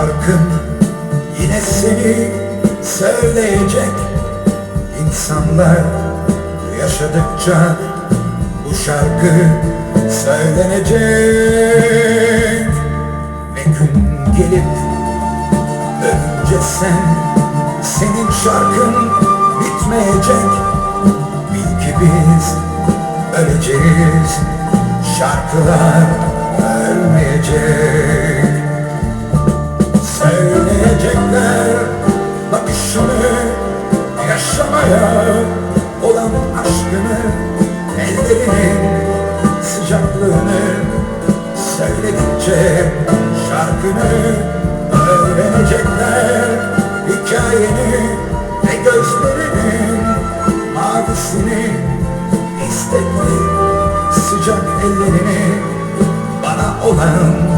Şarkım yine seni söyleyecek. İnsanlar yaşadıkça bu şarkı söylenecek. Ve gün gelip ölünce sen senin şarkın bitmeyecek. Bil ki biz öleceğiz Şarkılar ölmeyecek sıcaklığını Söyledikçe şarkını Öğrenecekler. Hikayeni Ve gözlerinin mavisini istekli sıcak ellerini bana olan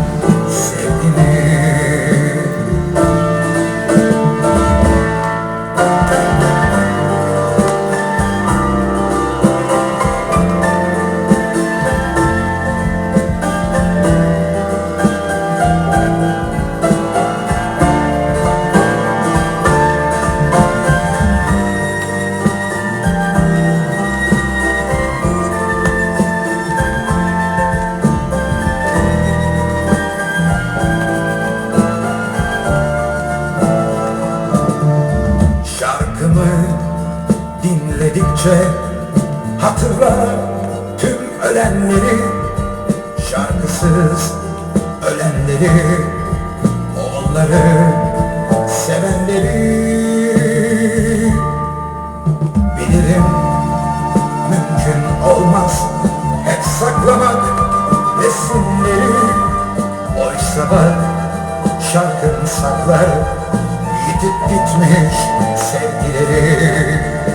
dinledikçe hatırla tüm ölenleri. Şarkısız ölenleri Onları sevenleri. Bilirim mümkün olmaz hep saklamak resimleri. Oysa bak şarkın saklar Yitip gitmiş sevgileri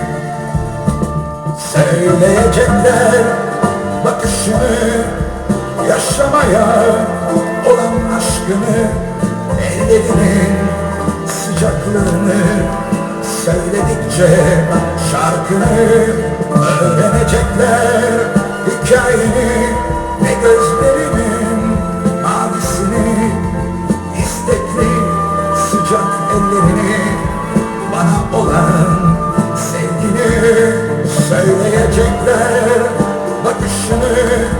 Söyleyecekler bakışını Yaşamaya olan aşkını Ellerinin sıcaklığını Söyledikçe şarkını Öğrenecekler. Hikayeni Ve gözlerinin söyleyecekler bakışını